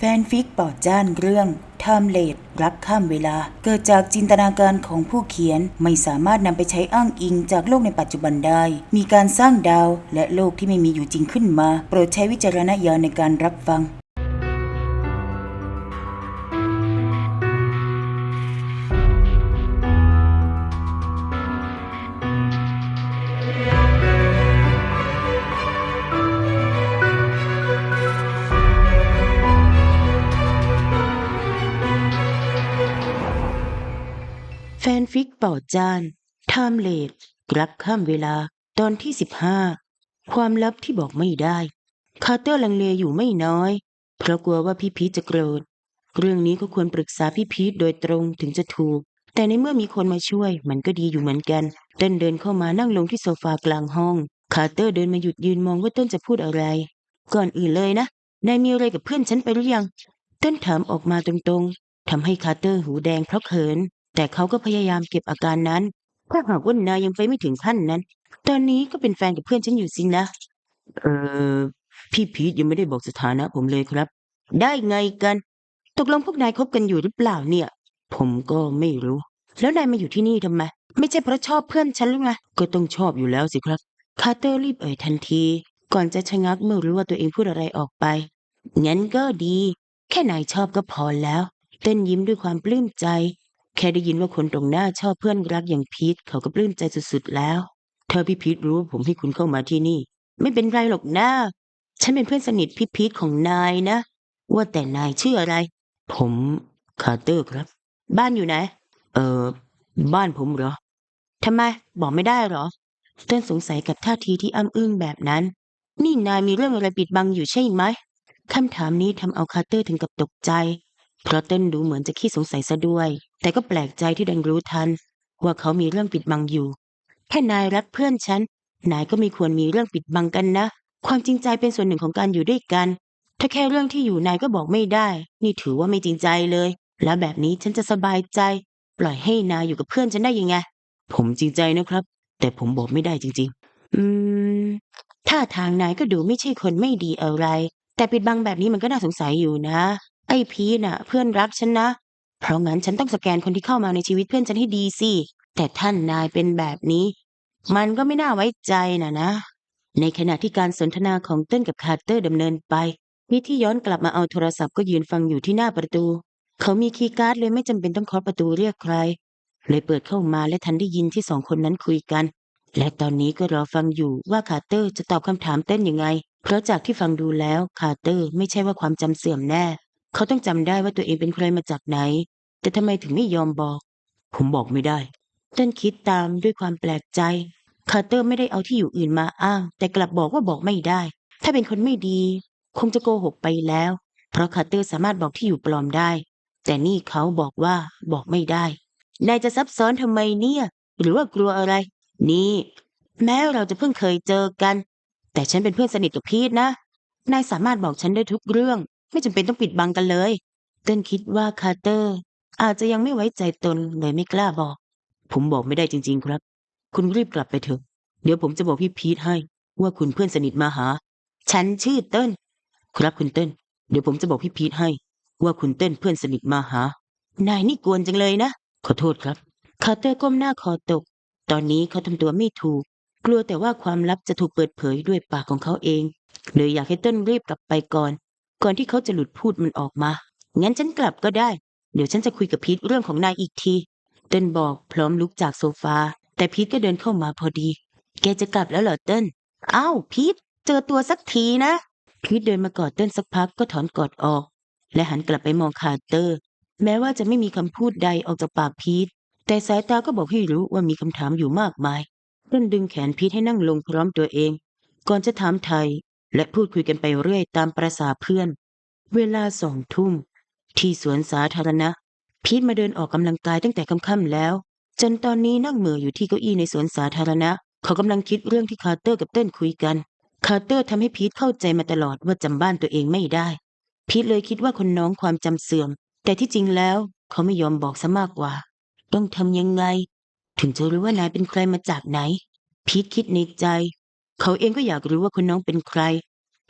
แฟนฟิกปอดจ้านเรื่องทามเลดรักข้ามเวลา เกิดจากจินตนาการของผู้เขียนไม่สามารถนำไปใช้อ้างอิงจากโลกในปัจจุบันได้ มีการสร้างดาวและโลกที่ไม่มีอยู่จริงขึ้นมา โปรดใช้วิจารณญาณในการรับฟัง เป่าจานไทม์เลดรักข้ามเวลาตอนที่สิบห้าความลับที่บอกไม่ได้ คาร์เตอร์ลังเลอยู่ไม่น้อย เพราะกลัวว่าพี่พีชจะโกรธ เรื่องนี้ก็ควรปรึกษาพี่พีชโดยตรงถึงจะถูก แต่ในเมื่อมีคนมาช่วยมันก็ดีอยู่เหมือนกัน เต้นเดินเข้ามานั่งลงที่โซฟากลางห้อง คาร์เตอร์เดินมาหยุดยืนมองว่าต้นจะพูดอะไร ก่อนอื่นเลยนะนายมีอะไรกับเพื่อนฉันไปหรือยัง เต้นถามออกมาตรงๆทำให้คาร์เตอร์หูแดงเพราะเขิน แต่เขาก็พยายามเก็บอาการนั้น ถ้าหากว่านายยังไปไม่ถึงขั้นนั้น ตอนนี้ก็เป็นแฟนกับเพื่อนฉันอยู่สินะ เออพี่พีทยังไม่ได้บอกสถานะผมเลยครับ ได้ไงกัน ตกลงพวกนายคบกันอยู่หรือเปล่าเนี่ย ผมก็ไม่รู้ แล้วนายมาอยู่ที่นี่ทำไม ไม่ใช่เพราะชอบเพื่อนฉันหรือไง ก็ต้องชอบอยู่แล้วสิครับ คาร์เตอร์รีบเอ่ยทันที ก่อนจะชะงักเมื่อรู้ว่าตัวเองพูดอะไรออกไป งั้นก็ดี แค่นายชอบก็พอแล้ว เต้นยิ้มด้วยความปลื้มใจ แค่ได้ยินว่าคนตรงหน้าชอบเพื่อนรักอย่างพีทเขาก็ปลื้มใจสุดๆแล้วเธอพี่พีทรู้ว่าผมให้คุณเข้ามาที่นี่ ไม่เป็นไรหรอกนะฉันเป็นเพื่อนสนิทพี่พีทของนายนะ ว่าแต่นายชื่ออะไร ผมคาร์เตอร์ครับ บ้านอยู่ไหน เออบ้านผมเหรอทำไม บอกไม่ได้เหรอเต้นสงสัยกับท่าทีที่อ้ำอึ้งแบบนั้น นี่นายมีเรื่องอะไรปิดบังอยู่ใช่ไหมคำถามนี้ทำเอาคาร์เตอร์ถึงกับตกใจ เพราะเต้นดูเหมือนจะขี้สงสัยซะด้วย แต่ก็แปลกใจที่ดันรู้ทัน ว่าเขามีเรื่องปิดบังอยู่ แค่นายรักเพื่อนฉัน นายก็ไม่ควรมีเรื่องปิดบังกันนะ ความจริงใจเป็นส่วนหนึ่งของการอยู่ด้วยกัน ถ้าแค่เรื่องที่อยู่นายก็บอกไม่ได้ นี่ถือว่าไม่จริงใจเลย แล้วแบบนี้ฉันจะสบายใจ ปล่อยให้นายอยู่กับเพื่อนฉันได้ยังไง ผมจริงใจนะครับ แต่ผมบอกไม่ได้จริง ๆ อืมท่าทางนายก็ดูไม่ใช่คนไม่ดีอะไร แต่ปิดบังแบบนี้มันก็น่าสงสัยอยู่นะ ไอ้พีน่ะ เพื่อนรักฉันนะ เพราะงั้นฉันต้องสแกนคนที่เข้ามาในชีวิตเพื่อนฉันให้ดีสิ แต่ท่านนายเป็นแบบนี้ มันก็ไม่น่าไว้ใจนะนะ ในขณะที่การสนทนาของเต้นกับคาร์เตอร์ดำเนินไปพีทที่ย้อนกลับมาเอาโทรศัพท์ก็ยืนฟังอยู่ที่หน้าประตู เขามีคีย์การ์ดเลยไม่จำเป็นต้องเคาะประตูเรียกใคร เลยเปิดเข้ามาและทันได้ยินที่สองคนนั้นคุยกัน และตอนนี้ก็รอฟังอยู่ว่าคาร์เตอร์จะตอบคำถามเต้นยังไง เพราะจากที่ฟังดูแล้วคาร์เตอร์ไม่ใช่ว่าความจำเสื่อมแน่ เขาต้องจำได้ว่าตัวเองเป็นใครมาจากไหน แต่ทำไมถึงไม่ยอมบอก ผมบอกไม่ได้เต้นคิดตามด้วยความแปลกใจ คาร์เตอร์ไม่ได้เอาที่อยู่อื่นมาอ้าง แต่กลับบอกว่าบอกไม่ได้ ถ้าเป็นคนไม่ดี คงจะโกหกไปแล้ว เพราะคาร์เตอร์สามารถบอกที่อยู่ปลอมได้ แต่นี่เขาบอกว่าบอกไม่ได้ นายจะซับซ้อนทำไมเนี่ย หรือว่ากลัวอะไร นี่ แม้เราจะเพิ่งเคยเจอกัน แต่ฉันเป็นเพื่อนสนิทกับพีทนะ นายสามารถบอกฉันได้ทุกเรื่อง ไม่จำเป็นต้องปิดบังกันเลย เต้นคิดว่าคาร์เตอร์ อาจจะยังไม่ไว้ใจตนเลยไม่กล้าบอก ผมบอกไม่ได้จริง ๆ ครับ คุณรีบกลับไปเถอะ เดี๋ยวผมจะบอกพี่พีทให้ ว่าคุณเพื่อนสนิทมาหา ฉันชื่อเต้นครับคุณเต้นเดี๋ยวผมจะบอกพี่พีทให้ ว่าคุณเต้นเพื่อนสนิทมาหา นายนี่กวนจังเลยนะ ขอโทษครับ คาร์เตอร์ก้มหน้าคอตก ตอนนี้เขาทำตัวไม่ถูก กลัวแต่ว่าความลับจะถูกเปิดเผยด้วยปากของเขาเองเลยอยากให้เต้นรีบกลับไปก่อน ก่อนที่เขาจะหลุดพูดมันออกมา งั้นฉันกลับก็ได้ เดี๋ยวฉันจะคุยกับพีทเรื่องของนายอีกทีเติ้นบอกพร้อมลุกจากโซฟา แต่พีทก็เดินเข้ามาพอดี แกจะกลับแล้วเหรอเติ้นอ้าวพีทเจอตัวสักทีนะ พีทเดินมากอดเติ้นสักพักก็ถอนกอดออก และหันกลับไปมองคาร์เตอร์ แม้ว่าจะไม่มีคำพูดใดออกจากปากพีทแต่สายตาก็บอกให้รู้ว่ามีคำถามอยู่มากมายเติ้นดึงแขนพีทให้นั่งลงพร้อมตัวเอง ก่อนจะถามไทย และพูดคุยกันไปเรื่อยตามประษาเพื่อน เวลาสองทุ่ม ที่สวนสาธารณะ พีทมาเดินออกกำลังกายตั้งแต่ค่ำๆแล้ว จนตอนนี้นั่งเหม่ออยู่ที่เก้าอี้ในสวนสาธารณะ เขากำลังคิดเรื่องที่คาร์เตอร์กับเต้นคุยกันคาร์เตอร์ทำให้พีทเข้าใจมาตลอดว่าจำบ้านตัวเองไม่ได้ พีทเลยคิดว่าคนน้องความจำเสื่อม แต่ที่จริงแล้วเขาไม่ยอมบอกซะมากกว่า ต้องทำยังไง ถึงจะรู้ว่านายเป็นใครมาจากไหน พีทคิดในใจ เขาเองก็อยากรู้ว่าคนน้องเป็นใคร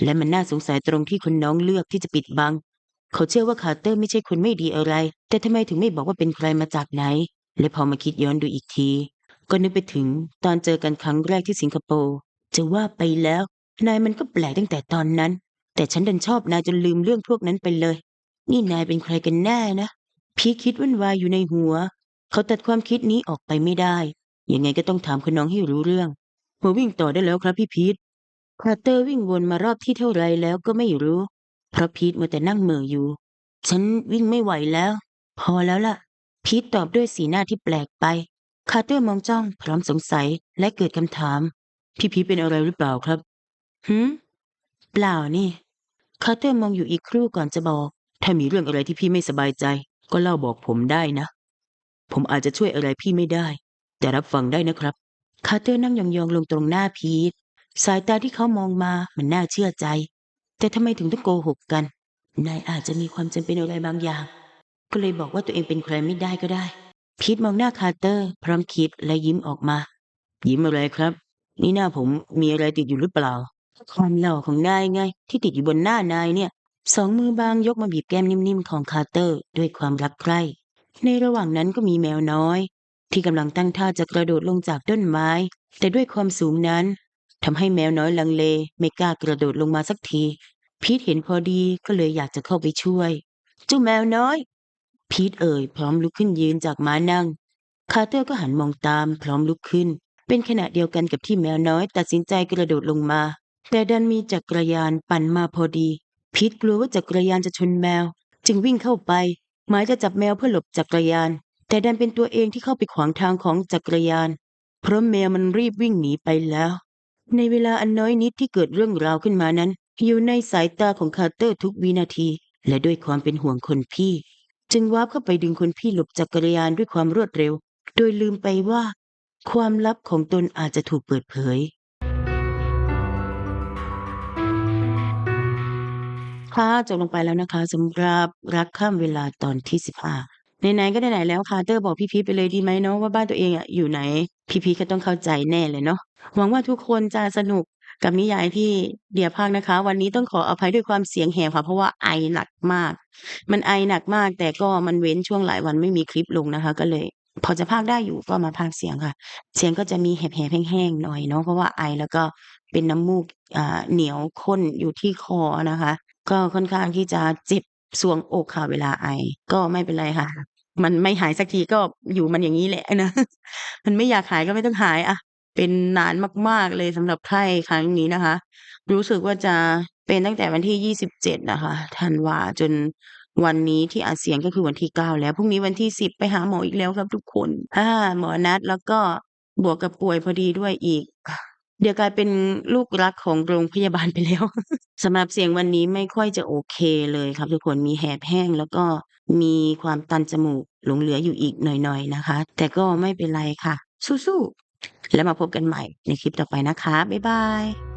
และมันน่าสงสัยตรงที่คนน้องเลือกที่จะปิดบัง เขาเชื่อว่าคาร์เตอร์ไม่ใช่คนไม่ดีอะไร แต่ทำไมถึงไม่บอกว่าเป็นใครมาจากไหน และพอมาคิดย้อนดูอีกที ก็นึกไปถึงตอนเจอกันครั้งแรกที่สิงคโปร์จะว่าไปแล้ว นายมันก็แปลกตั้งแต่ตอนนั้น แต่ฉันดันชอบนายจนลืมเรื่องพวกนั้นไปเลย นี่นายเป็นใครกันแน่นะพีคิดวุ่นวายอยู่ในหัว เขาตัดความคิดนี้ออกไปไม่ได้ ยังไงก็ต้องถามคุณน้องให้รู้เรื่อง มาวิ่งต่อได้แล้วครับพี่พีทคาร์เตอร์วิ่งวนมารอบที่เท่าไรแล้วก็ไม่รู้ เพราะพีทมัวแต่นั่งเหม่ออยู่ ฉันวิ่งไม่ไหวแล้ว พอแล้วล่ะ พีทตอบด้วยสีหน้าที่แปลกไป คาร์เตอร์มองจ้องพร้อมสงสัยและเกิดคำถาม พี่พีทเป็นอะไรหรือเปล่าครับหืมเปล่านี่ คาร์เตอร์มองอยู่อีกครู่ก่อนจะบอก ถ้ามีเรื่องอะไรที่พี่ไม่สบายใจ ก็เล่าบอกผมได้นะ ผมอาจจะช่วยอะไรพี่ไม่ได้ แต่รับฟังได้นะครับ คาร์เตอร์นั่งยองๆลงตรงหน้าพีทสายตาที่เขามองมามันน่าเชื่อใจ แต่ทำไมถึงต้องโกหกกัน นายอาจจะมีความจำเป็นอะไรบางอย่าง ก็เลยบอกว่าตัวเองเป็นใครไม่ได้ก็ได้ พีทมองหน้าคาร์เตอร์ พร้อมคิดและยิ้มออกมา ยิ้มอะไรครับ นี่หน้าผมมีอะไรติดอยู่หรือเปล่าความหล่อของนายไง ที่ติดอยู่บนหน้านายเนี่ย สองมือบางยกมาบีบแก้มนิ่มๆของคาร์เตอร์ ด้วยความรักใคร่ในระหว่างนั้นก็มีแมวน้อย ที่กำลังตั้งท่าจะกระโดดลงจากต้นไม้ แต่ด้วยความสูงนั้นทำให้แมวน้อยลังเลไม่กล้ากระโดดลงมาสักที พีทเห็นพอดีก็เลยอยากจะเข้าไปช่วย เจ้าแมวน้อย พีทเอ่ยพร้อมลุกขึ้นยืนจากม้านั่ง คาร์เตอร์ก็หันมองตามพร้อมลุกขึ้น เป็นขณะเดียวกันกับที่แมวน้อยตัดสินใจกระโดดลงมา แต่ดันมีจักรยานปั่นมาพอดี พีทกลัวว่าจักรยานจะชนแมว จึงวิ่งเข้าไปหมายจะจับแมวเพื่อหลบจักรยาน แต่ดันเป็นตัวเองที่เข้าไปขวางทางของจักรยาน เพราะแมวมันรีบวิ่งหนีไปแล้ว ในเวลาอันน้อยนิดที่เกิดเรื่องราวขึ้นมานั้น อยู่ในสายตาของคาร์เตอร์ทุกวินาที และด้วยความเป็นห่วงคนพี่ จึงวาบเข้าไปดึงคนพี่หลบจักรยานด้วยความรวดเร็ว โดยลืมไปว่า ความลับของตนอาจจะถูกเปิดเผยค่ะจบลงไปแล้วนะคะสำหรับรักข้ามเวลาตอนที่สิบห้า ไหนๆก็ไหนๆแล้วคาร์เตอร์บอกพี่พีไปเลยดีไหมเนาะว่าบ้านตัวเองอะอยู่ไหน พี่พีก็ต้องเข้าใจแน่เลยเนาะหวังว่าทุกคนจะสนุกกับนิยายที่เดียภาคนะคะ วันนี้ต้องขออภัยด้วยความเสียงแหบค่ะ เพราะว่าไอหนักมาก มันไอหนักมาก แต่ก็มันเว้นช่วงหลายวันไม่มีคลิปลงนะคะ ก็เลย พอจะพากได้อยู่ก็มาพากเสียงค่ะ เสียงก็จะมีแหบๆแห้งๆหน่อยเนาะเพราะว่าไอแล้วก็เป็นน้ำมูกอ่าเหนียวข้นอยู่ที่คอนะคะ ก็ค่อนข้างที่จะเจ็บสวงอกค่ะเวลาไอ ก็ไม่เป็นไรค่ะ มันไม่หายสักทีก็อยู่มันอย่างนี้แหละนะ มันไม่อยากหายก็ไม่ต้องหายอะเป็นนานมาก ๆเลยสำหรับไข้ครั้งนี้นะคะ รู้สึกว่าจะเป็นตั้งแต่วันที่ยี่สิบเจ็ดนะคะธันวาจนวันนี้ที่อัดเสียงก็คือวันที่เก้าแล้วพรุ่งนี้วันที่สิบไปหาหมออีกแล้วครับทุกคนอ่าหมอนัดแล้วก็บวกกับป่วยพอดีด้วยอีก เดี๋ยวกลายเป็นลูกรักของโรงพยาบาลไปแล้ว สำหรับเสียงวันนี้ไม่ค่อยจะโอเคเลยครับทุกคนมีแหบแห้ง แล้วก็มีความตันจมูกหลงเหลืออยู่อีกหน่อยๆนะคะ แต่ก็ไม่เป็นไรค่ะ สู้ๆแล้วมาพบกันใหม่ในคลิปต่อไปนะคะ บ๊ายบาย